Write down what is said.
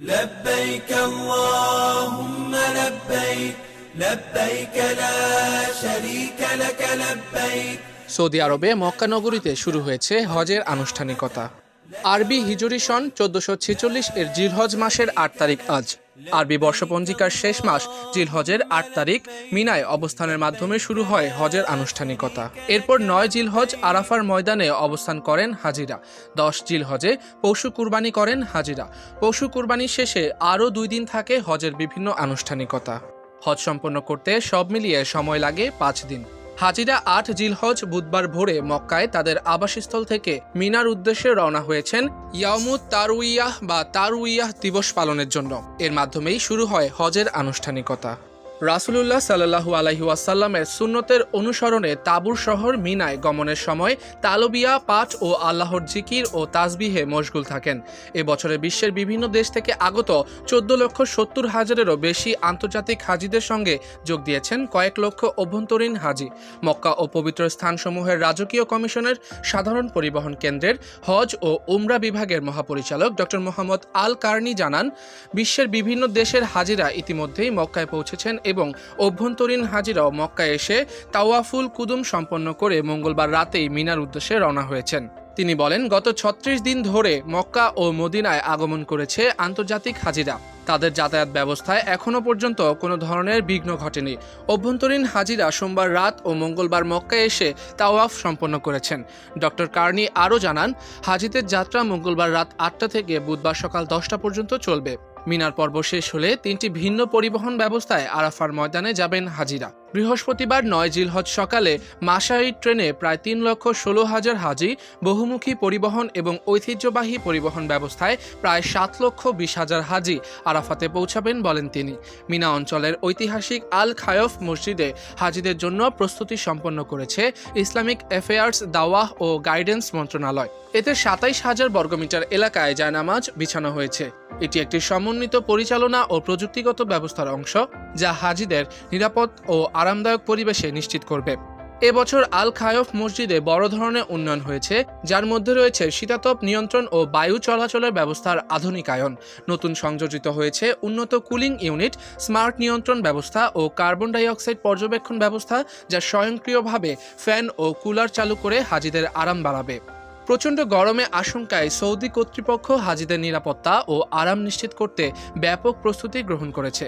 لبيك اللهم لبيك لبيك لا شريك لك لبيك Saudi আরবে মক্কা নগরীতে শুরু হয়েছে হজের আনুষ্ঠানিকতা আরবি হিজরি সন চোদ্দশো ছেচল্লিশ এর জিলহজ মাসের আট তারিখ আজ আরবি বর্ষপঞ্জিকার শেষ মাস, জিলহজের আট তারিখ, মিনায় অবস্থানের মাধ্যমে শুরু হয় হজের আনুষ্ঠানিকতা। এরপর নয় জিলহজ আরাফার ময়দানে অবস্থান করেন হাজিরা। দশ জিলহজে পশু কুরবানি করেন হাজিরা। পশু কুরবানির শেষে আরও দুই দিন থাকে হজের বিভিন্ন আনুষ্ঠানিকতা। হজ সম্পন্ন করতে সব মিলিয়ে সময় লাগে পাঁচ দিন। হাজিরা আট জিলহজ বুধবার ভোরে মক্কায় তাদের আবাসস্থল থেকে মিনার উদ্দেশ্যে রওনা হয়েছেন ইয়ামুদ তারুইয়াহ বা তারুইয়াহ দিবস পালনের জন্য। এর মাধ্যমেই শুরু হয় হজের আনুষ্ঠানিকতা। রাসুলুল্লাহ সাল্লাহু আলহি ওয়াসাল্লামের সুন্নতের অনুসরণে তাবুর শহর মিনায় গমনের সময় তালবিয়া, পাঠ ও আল্লাহর জিকির ও তাসবিহে মশগুল থাকেন। এবছরে বিশ্বের বিভিন্ন দেশ থেকে আগত চোদ্দ লক্ষ সত্তর হাজারেরও বেশি আন্তর্জাতিক হাজিদের সঙ্গে যোগ দিয়েছেন কয়েক লক্ষ অভ্যন্তরীণ হাজি। মক্কা ও পবিত্র স্থানসমূহের রাজকীয় কমিশনের সাধারণ পরিবহন কেন্দ্রের হজ ও উমরা বিভাগের মহাপরিচালক ডক্টর মোহাম্মদ আল কার্নি জানান, বিশ্বের বিভিন্ন দেশের হাজিরা ইতিমধ্যেই মক্কায় পৌঁছেছেন এবং অভ্যন্তরীণ হাজিরাও মক্কায় এসে তাওয়াফুল কুদুম সম্পন্ন করে মঙ্গলবার রাতেই মিনার উদ্দেশ্যে রওনা হয়েছেন। তিনি বলেন, গত ছত্রিশ দিন ধরে মক্কা ও মদিনায় আগমন করেছে আন্তর্জাতিক হাজিরা। তাদের যাতায়াত ব্যবস্থায় এখনও পর্যন্ত কোনো ধরনের বিঘ্ন ঘটেনি। অভ্যন্তরীণ হাজিরা সোমবার রাত ও মঙ্গলবার মক্কায় এসে তাওয়াফ সম্পন্ন করেছেন। ডক্টর কার্নি আরও জানান, হাজিদের যাত্রা মঙ্গলবার রাত আটটা থেকে বুধবার সকাল দশটা পর্যন্ত চলবে। মিনার পর্ব শেষ হলে তিনটি ভিন্ন পরিবহন ব্যবস্থায় আরাফার ময়দানে যাবেন হাজিরা। বৃহস্পতিবার নয় জিলহজ সকালে মাসাই ট্রেনে প্রায় তিন লক্ষ ষোলো হাজার হাজি, বহুমুখী পরিবহন এবং ঐতিহ্যবাহী পরিবহন ব্যবস্থায় প্রায় সাত লক্ষ বিশ হাজার হাজি আরাফাতে পৌঁছাবেন বলেন তিনি। মিনা অঞ্চলের ঐতিহাসিক আল খায়ফ মসজিদে হাজিদের জন্য প্রস্তুতি সম্পন্ন করেছে ইসলামিক অ্যাফেয়ার্স দাওয়াহ ও গাইডেন্স মন্ত্রণালয়। এতে সাতাইশ হাজার বর্গমিটার এলাকায় জায়নামাজ বিছানো হয়েছে। এটি একটি সমন্বিত পরিচালনা ও প্রযুক্তিগত ব্যবস্থার অংশ, যা হাজিদের নিরাপদ ও আরামদায়ক পরিবেশে নিশ্চিত করবে। এবছর আল খায়ফ মসজিদে বড় ধরনের উন্নয়ন হয়েছে, যার মধ্যে রয়েছে শীতাতপ নিয়ন্ত্রণ ও বায়ু চলাচলের ব্যবস্থার আধুনিকায়ন। নতুন সংযোজিত হয়েছে উন্নত কুলিং ইউনিট, স্মার্ট নিয়ন্ত্রণ ব্যবস্থা ও কার্বন ডাইঅক্সাইড পর্যবেক্ষণ ব্যবস্থা, যা স্বয়ংক্রিয়ভাবে ফ্যান ও কুলার চালু করে হাজিদের আরাম বাড়াবে। প্রচণ্ড গরমে আশঙ্কায় সৌদি কর্তৃপক্ষ হাজিদের নিরাপত্তা ও আরাম নিশ্চিত করতে ব্যাপক প্রস্তুতি গ্রহণ করেছে।